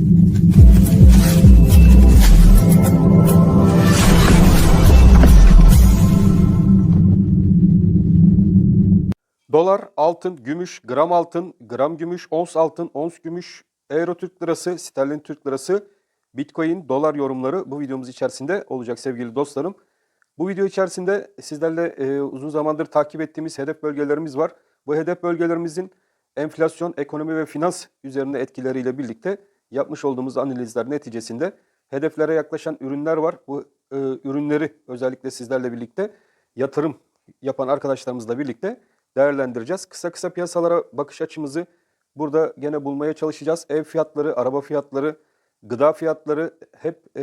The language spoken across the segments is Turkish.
Dolar, altın, gümüş, gram altın, gram gümüş, ons altın, ons gümüş, euro Türk lirası, sterlin Türk lirası, bitcoin, dolar yorumları bu videomuz içerisinde olacak sevgili dostlarım. Bu video içerisinde sizlerle e, uzun zamandır takip ettiğimiz hedef bölgelerimiz var. Bu hedef bölgelerimizin enflasyon, ekonomi ve finans üzerinde etkileriyle birlikte yapmış olduğumuz analizler neticesinde hedeflere yaklaşan ürünler var. Bu e, ürünleri özellikle sizlerle birlikte yatırım yapan arkadaşlarımızla birlikte değerlendireceğiz. Kısa kısa piyasalara bakış açımızı burada gene bulmaya çalışacağız. Ev fiyatları, araba fiyatları, gıda fiyatları hep e,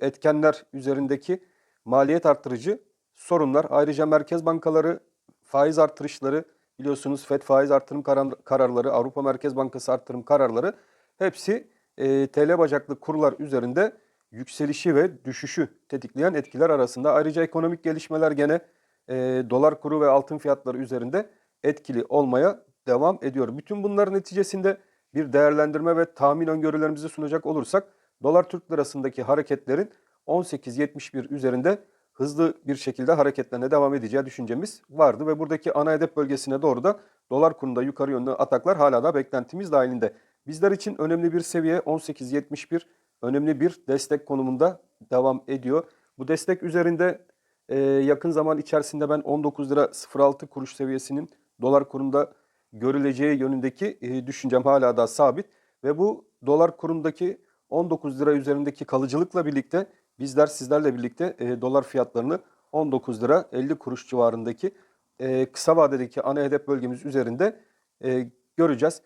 etkenler üzerindeki maliyet arttırıcı sorunlar. Ayrıca merkez bankaları faiz artırışları biliyorsunuz FED faiz artırım karar- kararları, Avrupa Merkez Bankası artırım kararları hepsi e, TL bacaklı kurlar üzerinde yükselişi ve düşüşü tetikleyen etkiler arasında. Ayrıca ekonomik gelişmeler gene e, dolar kuru ve altın fiyatları üzerinde etkili olmaya devam ediyor. Bütün bunların neticesinde bir değerlendirme ve tahmin öngörülerimizi sunacak olursak dolar Türk lirasındaki hareketlerin 18.71 üzerinde hızlı bir şekilde hareketlerine devam edeceği düşüncemiz vardı ve buradaki ana hedef bölgesine doğru da dolar kurunda yukarı yönlü ataklar hala da beklentimiz dahilinde. Bizler için önemli bir seviye 18.71 önemli bir destek konumunda devam ediyor. Bu destek üzerinde e, yakın zaman içerisinde ben 19 lira 06 kuruş seviyesinin dolar kurunda görüleceği yönündeki e, düşüncem hala da sabit ve bu dolar kurundaki 19 lira üzerindeki kalıcılıkla birlikte bizler sizlerle birlikte e, dolar fiyatlarını 19 lira 50 kuruş civarındaki e, kısa vadedeki ana hedef bölgemiz üzerinde e, göreceğiz.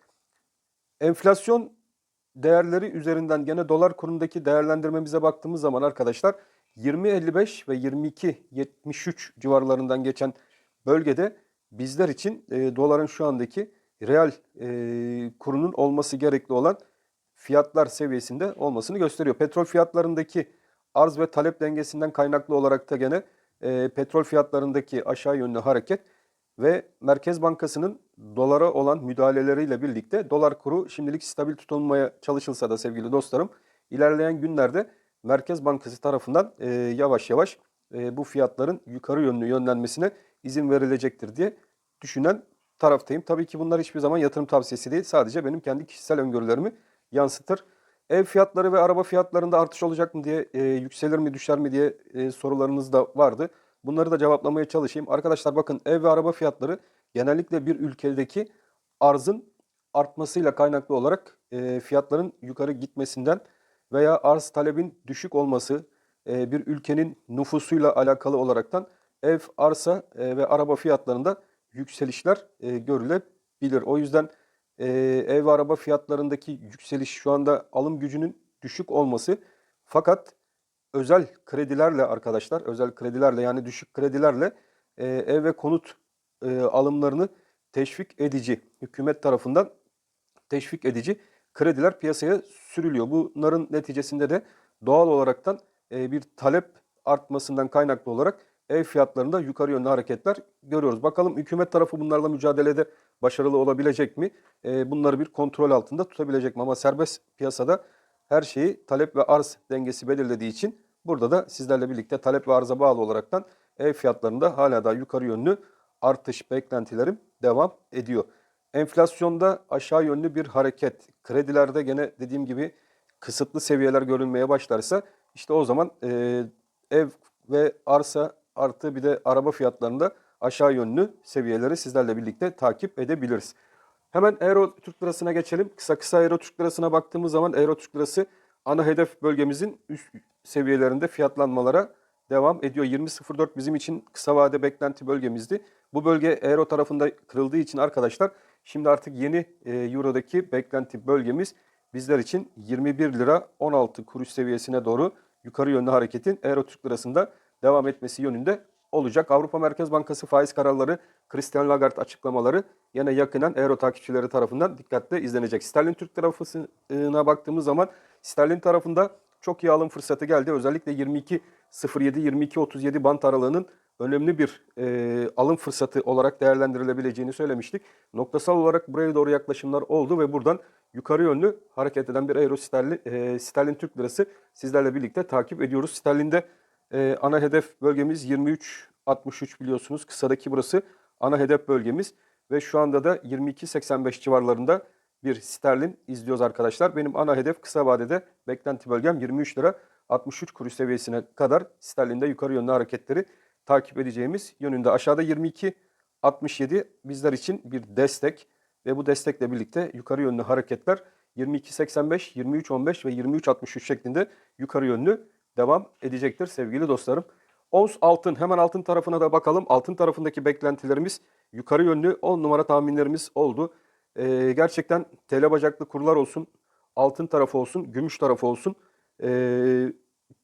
Enflasyon değerleri üzerinden gene dolar kurundaki değerlendirmemize baktığımız zaman arkadaşlar 20.55 ve 22.73 civarlarından geçen bölgede bizler için e, doların şu andaki real e, kurunun olması gerekli olan fiyatlar seviyesinde olmasını gösteriyor. Petrol fiyatlarındaki arz ve talep dengesinden kaynaklı olarak da gene e, petrol fiyatlarındaki aşağı yönlü hareket ve Merkez Bankası'nın dolara olan müdahaleleriyle birlikte dolar kuru şimdilik stabil tutulmaya çalışılsa da sevgili dostlarım ilerleyen günlerde Merkez Bankası tarafından e, yavaş yavaş e, bu fiyatların yukarı yönlü yönlenmesine izin verilecektir diye düşünen taraftayım. Tabii ki bunlar hiçbir zaman yatırım tavsiyesi değil. Sadece benim kendi kişisel öngörülerimi yansıtır. Ev fiyatları ve araba fiyatlarında artış olacak mı diye, e, yükselir mi düşer mi diye e, sorularınız da vardı. Bunları da cevaplamaya çalışayım. Arkadaşlar bakın ev ve araba fiyatları genellikle bir ülkedeki arzın artmasıyla kaynaklı olarak e, fiyatların yukarı gitmesinden veya arz talebin düşük olması e, bir ülkenin nüfusuyla alakalı olaraktan ev, arsa e, ve araba fiyatlarında yükselişler e, görülebilir. O yüzden e, ev ve araba fiyatlarındaki yükseliş şu anda alım gücünün düşük olması fakat özel kredilerle arkadaşlar, özel kredilerle yani düşük kredilerle e, ev ve konut e, alımlarını teşvik edici, hükümet tarafından teşvik edici krediler piyasaya sürülüyor. Bunların neticesinde de doğal olaraktan e, bir talep artmasından kaynaklı olarak ev fiyatlarında yukarı yönlü hareketler görüyoruz. Bakalım hükümet tarafı bunlarla mücadelede başarılı olabilecek mi? E, bunları bir kontrol altında tutabilecek mi? Ama serbest piyasada her şeyi talep ve arz dengesi belirlediği için burada da sizlerle birlikte talep ve arza bağlı olaraktan ev fiyatlarında hala da yukarı yönlü artış beklentilerim devam ediyor. Enflasyonda aşağı yönlü bir hareket. Kredilerde gene dediğim gibi kısıtlı seviyeler görünmeye başlarsa işte o zaman e, ev ve arsa artı bir de araba fiyatlarında aşağı yönlü seviyeleri sizlerle birlikte takip edebiliriz. Hemen Euro Türk Lirası'na geçelim. Kısa kısa Euro Türk Lirası'na baktığımız zaman Euro Türk Lirası ana hedef bölgemizin üst seviyelerinde fiyatlanmalara devam ediyor. 20.04 bizim için kısa vade beklenti bölgemizdi. Bu bölge Euro tarafında kırıldığı için arkadaşlar şimdi artık yeni e, Euro'daki beklenti bölgemiz bizler için 21 lira 16 kuruş seviyesine doğru yukarı yönlü hareketin Euro Türk Lirası'nda devam etmesi yönünde olacak. Avrupa Merkez Bankası faiz kararları, Christian Lagarde açıklamaları yine yakından Euro takipçileri tarafından dikkatle izlenecek. Sterlin Türk tarafına baktığımız zaman Sterlin tarafında çok iyi alım fırsatı geldi. Özellikle 22.07-22.37 bant aralığının önemli bir e, alım fırsatı olarak değerlendirilebileceğini söylemiştik. Noktasal olarak buraya doğru yaklaşımlar oldu ve buradan yukarı yönlü hareket eden bir euro sterlin, e, sterlin Türk lirası sizlerle birlikte takip ediyoruz. Sterlinde e, ana hedef bölgemiz 23.63 biliyorsunuz. Kısadaki burası ana hedef bölgemiz ve şu anda da 22.85 civarlarında bir sterlin izliyoruz arkadaşlar. Benim ana hedef kısa vadede beklenti bölgem 23 lira 63 kuruş seviyesine kadar sterlinde yukarı yönlü hareketleri takip edeceğimiz yönünde. Aşağıda 22 67 bizler için bir destek ve bu destekle birlikte yukarı yönlü hareketler 22.85, 23.15 ve 23.63 şeklinde yukarı yönlü devam edecektir sevgili dostlarım. Ons altın hemen altın tarafına da bakalım. Altın tarafındaki beklentilerimiz yukarı yönlü 10 numara tahminlerimiz oldu. Ee, gerçekten TL bacaklı kurlar olsun, altın tarafı olsun, gümüş tarafı olsun. Ee,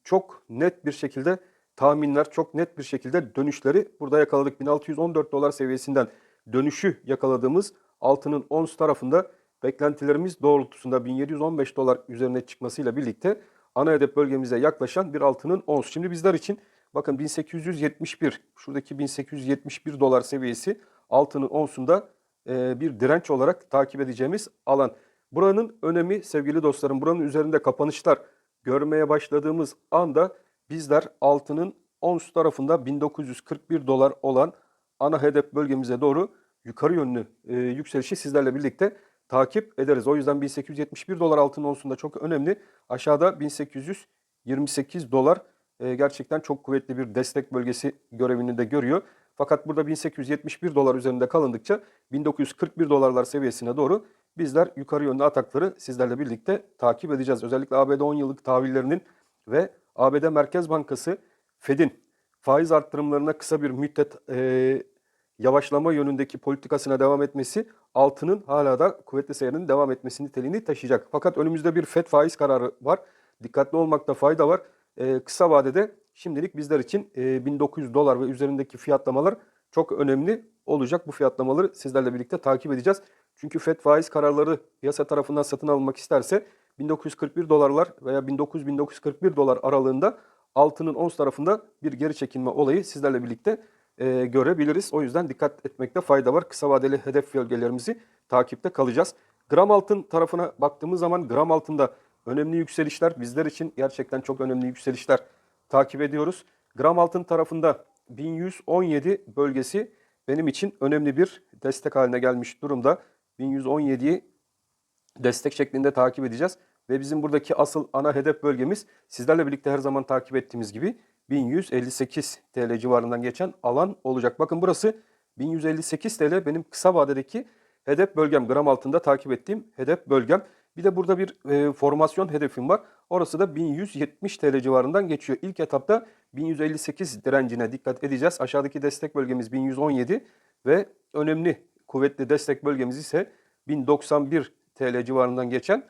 çok net bir şekilde tahminler, çok net bir şekilde dönüşleri burada yakaladık. 1614 dolar seviyesinden dönüşü yakaladığımız altının ons tarafında beklentilerimiz doğrultusunda 1715 dolar üzerine çıkmasıyla birlikte ana hedef bölgemize yaklaşan bir altının ons. Şimdi bizler için bakın 1871 şuradaki 1871 dolar seviyesi altının onsunda e, bir direnç olarak takip edeceğimiz alan. Buranın önemi sevgili dostlarım buranın üzerinde kapanışlar görmeye başladığımız anda bizler altının ons tarafında 1941 dolar olan ana hedef bölgemize doğru yukarı yönlü e, yükselişi sizlerle birlikte takip ederiz. O yüzden 1871 dolar altın onsunda çok önemli. Aşağıda 1828 dolar e, gerçekten çok kuvvetli bir destek bölgesi görevini de görüyor. Fakat burada 1871 dolar üzerinde kalındıkça 1941 dolarlar seviyesine doğru bizler yukarı yönlü atakları sizlerle birlikte takip edeceğiz. Özellikle ABD 10 yıllık tahvillerinin ve ABD Merkez Bankası Fed'in faiz arttırımlarına kısa bir müddet e, yavaşlama yönündeki politikasına devam etmesi altının hala da kuvvetli seyrinin devam etmesi niteliğini taşıyacak. Fakat önümüzde bir FED faiz kararı var. Dikkatli olmakta fayda var. E, kısa vadede şimdilik bizler için e, 1900 dolar ve üzerindeki fiyatlamalar çok önemli olacak. Bu fiyatlamaları sizlerle birlikte takip edeceğiz. Çünkü FED faiz kararları piyasa tarafından satın alınmak isterse 1941 dolarlar veya 1900-1941 dolar aralığında altının ons tarafında bir geri çekilme olayı sizlerle birlikte e, görebiliriz. O yüzden dikkat etmekte fayda var. Kısa vadeli hedef bölgelerimizi takipte kalacağız. Gram altın tarafına baktığımız zaman gram altında önemli yükselişler bizler için gerçekten çok önemli yükselişler takip ediyoruz. Gram altın tarafında 1117 bölgesi benim için önemli bir destek haline gelmiş durumda. 1117'yi destek şeklinde takip edeceğiz. Ve bizim buradaki asıl ana hedef bölgemiz sizlerle birlikte her zaman takip ettiğimiz gibi 1158 TL civarından geçen alan olacak. Bakın burası 1158 TL benim kısa vadedeki hedef bölgem. Gram altında takip ettiğim hedef bölgem. Bir de burada bir e, formasyon hedefim var. Orası da 1170 TL civarından geçiyor. İlk etapta 1158 direncine dikkat edeceğiz. Aşağıdaki destek bölgemiz 1117 ve önemli kuvvetli destek bölgemiz ise 1091 TL civarından geçen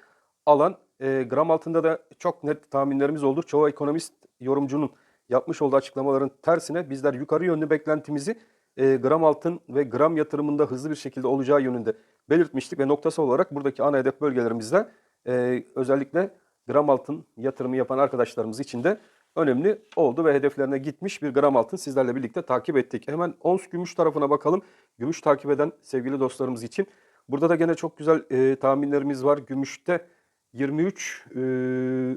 alan. E, gram altında da çok net tahminlerimiz olur. Çoğu ekonomist yorumcunun yapmış olduğu açıklamaların tersine bizler yukarı yönlü beklentimizi e, gram altın ve gram yatırımında hızlı bir şekilde olacağı yönünde belirtmiştik ve noktası olarak buradaki ana hedef bölgelerimizde e, özellikle gram altın yatırımı yapan arkadaşlarımız için de önemli oldu ve hedeflerine gitmiş bir gram altın sizlerle birlikte takip ettik. Hemen ons gümüş tarafına bakalım. Gümüş takip eden sevgili dostlarımız için. Burada da gene çok güzel e, tahminlerimiz var. Gümüşte 23 e,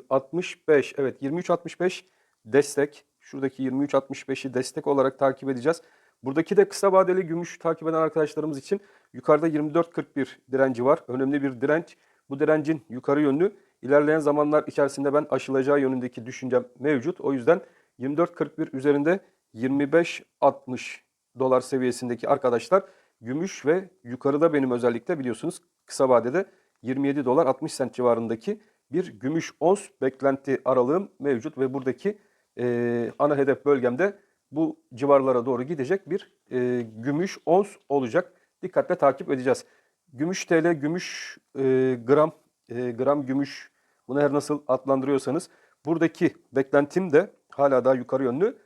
65 evet 23 65 destek. Şuradaki 23 65'i destek olarak takip edeceğiz. Buradaki de kısa vadeli gümüş takip eden arkadaşlarımız için yukarıda 24.41 direnci var. Önemli bir direnç. Bu direncin yukarı yönlü ilerleyen zamanlar içerisinde ben aşılacağı yönündeki düşüncem mevcut. O yüzden 24.41 üzerinde 25.60 dolar seviyesindeki arkadaşlar gümüş ve yukarıda benim özellikle biliyorsunuz kısa vadede 27 dolar 60 sent civarındaki bir gümüş ons beklenti aralığım mevcut ve buradaki e, ana hedef bölgemde bu civarlara doğru gidecek bir e, gümüş ons olacak. Dikkatle takip edeceğiz. Gümüş TL, gümüş e, gram, e, gram gümüş bunu her nasıl adlandırıyorsanız buradaki beklentim de hala daha yukarı yönlü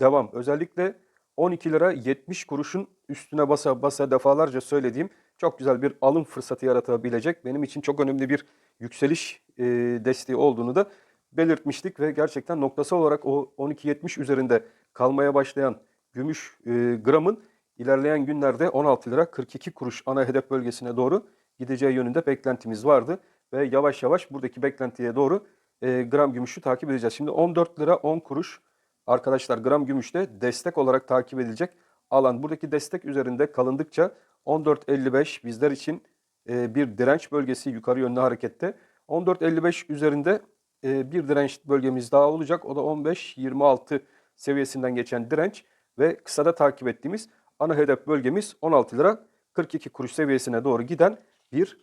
devam. Özellikle 12 lira 70 kuruşun üstüne basa basa defalarca söylediğim çok güzel bir alım fırsatı yaratabilecek benim için çok önemli bir yükseliş e, desteği olduğunu da belirtmiştik ve gerçekten noktasal olarak o 12.70 üzerinde kalmaya başlayan gümüş e, gramın ilerleyen günlerde 16 lira 42 kuruş ana hedef bölgesine doğru gideceği yönünde beklentimiz vardı. Ve yavaş yavaş buradaki beklentiye doğru e, gram gümüşü takip edeceğiz. Şimdi 14 lira 10 kuruş arkadaşlar gram gümüşte destek olarak takip edilecek alan. Buradaki destek üzerinde kalındıkça 14.55 bizler için e, bir direnç bölgesi yukarı yönlü harekette. 14.55 üzerinde bir direnç bölgemiz daha olacak. O da 15.26 seviyesinden geçen direnç ve kısada takip ettiğimiz ana hedef bölgemiz 16 lira 42 kuruş seviyesine doğru giden bir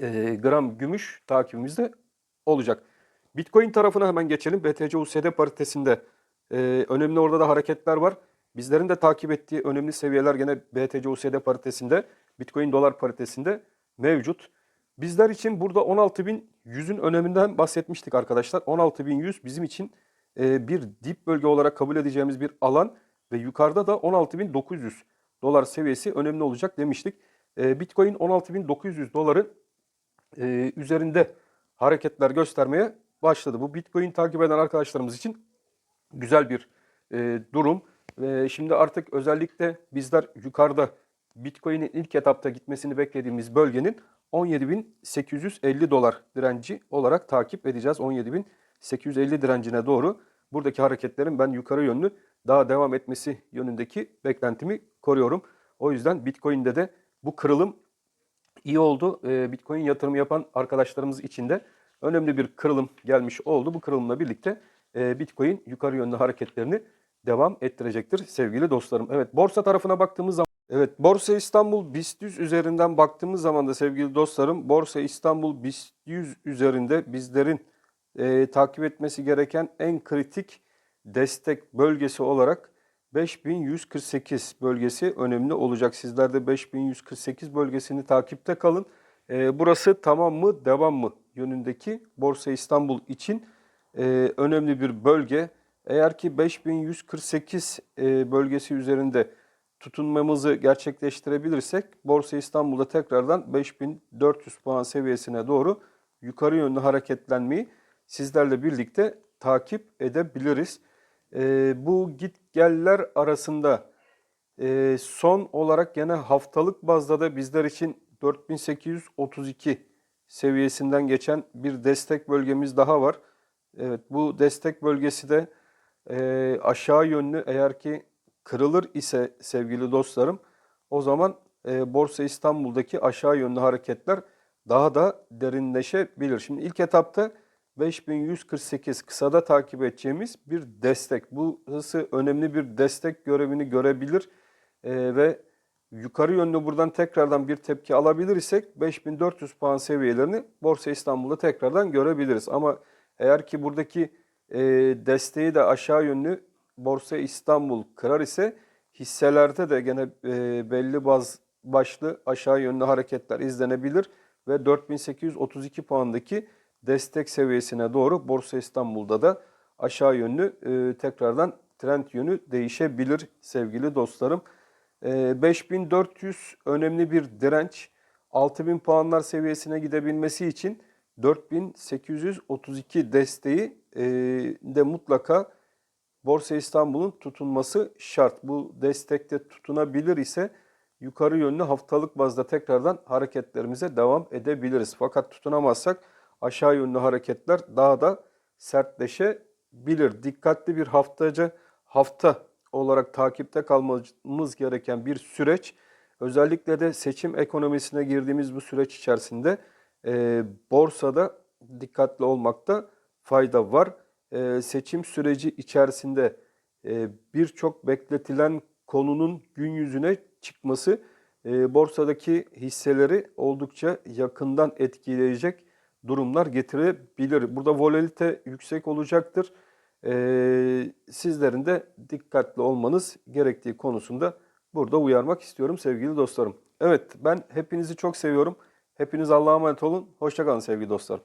e, gram gümüş takibimizde olacak. Bitcoin tarafına hemen geçelim. BTC USD paritesinde e, önemli orada da hareketler var. Bizlerin de takip ettiği önemli seviyeler gene BTC USD paritesinde, Bitcoin dolar paritesinde mevcut. Bizler için burada 16.100'ün öneminden bahsetmiştik arkadaşlar. 16.100 bizim için e, bir dip bölge olarak kabul edeceğimiz bir alan ve yukarıda da 16.900 dolar seviyesi önemli olacak demiştik. E, Bitcoin 16.900 doların e, üzerinde hareketler göstermeye başladı. Bu Bitcoin takip eden arkadaşlarımız için güzel bir durum. Şimdi artık özellikle bizler yukarıda Bitcoin'in ilk etapta gitmesini beklediğimiz bölgenin 17.850 dolar direnci olarak takip edeceğiz. 17.850 direncine doğru buradaki hareketlerin ben yukarı yönlü daha devam etmesi yönündeki beklentimi koruyorum. O yüzden Bitcoin'de de bu kırılım iyi oldu. Ee, Bitcoin yatırım yapan arkadaşlarımız için de önemli bir kırılım gelmiş oldu. Bu kırılımla birlikte e, Bitcoin yukarı yönlü hareketlerini devam ettirecektir sevgili dostlarım. Evet borsa tarafına baktığımız zaman Evet Borsa İstanbul BIST 100 üzerinden baktığımız zaman da sevgili dostlarım Borsa İstanbul BIST 100 üzerinde bizlerin e, takip etmesi gereken en kritik destek bölgesi olarak 5148 bölgesi önemli olacak. Sizler de 5148 bölgesini takipte kalın. E, burası tamam mı devam mı yönündeki Borsa İstanbul için e, önemli bir bölge. Eğer ki 5148 e, bölgesi üzerinde tutunmamızı gerçekleştirebilirsek Borsa İstanbul'da tekrardan 5400 puan seviyesine doğru yukarı yönlü hareketlenmeyi sizlerle birlikte takip edebiliriz. E, bu git geller arasında e, son olarak gene haftalık bazda da bizler için 4832 seviyesinden geçen bir destek bölgemiz daha var. Evet bu destek bölgesi de e, aşağı yönlü eğer ki kırılır ise sevgili dostlarım o zaman e, Borsa İstanbul'daki aşağı yönlü hareketler daha da derinleşebilir. Şimdi ilk etapta 5148 kısada takip edeceğimiz bir destek. Burası önemli bir destek görevini görebilir e, ve yukarı yönlü buradan tekrardan bir tepki alabilir isek 5400 puan seviyelerini Borsa İstanbul'da tekrardan görebiliriz. Ama eğer ki buradaki e, desteği de aşağı yönlü Borsa İstanbul kırar ise hisselerde de gene e, belli baz başlı aşağı yönlü hareketler izlenebilir ve 4832 puandaki destek seviyesine doğru Borsa İstanbul'da da aşağı yönlü e, tekrardan trend yönü değişebilir sevgili dostlarım. E, 5400 önemli bir direnç. 6000 puanlar seviyesine gidebilmesi için 4832 desteği e, de mutlaka Borsa İstanbul'un tutunması şart. Bu destekte tutunabilir ise yukarı yönlü haftalık bazda tekrardan hareketlerimize devam edebiliriz. Fakat tutunamazsak aşağı yönlü hareketler daha da sertleşebilir. Dikkatli bir haftacı hafta olarak takipte kalmamız gereken bir süreç. Özellikle de seçim ekonomisine girdiğimiz bu süreç içerisinde e, borsada dikkatli olmakta fayda var. E, seçim süreci içerisinde e, birçok bekletilen konunun gün yüzüne çıkması e, borsadaki hisseleri oldukça yakından etkileyecek durumlar getirebilir. Burada volatilite yüksek olacaktır. E, sizlerin de dikkatli olmanız gerektiği konusunda burada uyarmak istiyorum sevgili dostlarım. Evet ben hepinizi çok seviyorum. Hepiniz Allah'a emanet olun. Hoşçakalın sevgili dostlarım.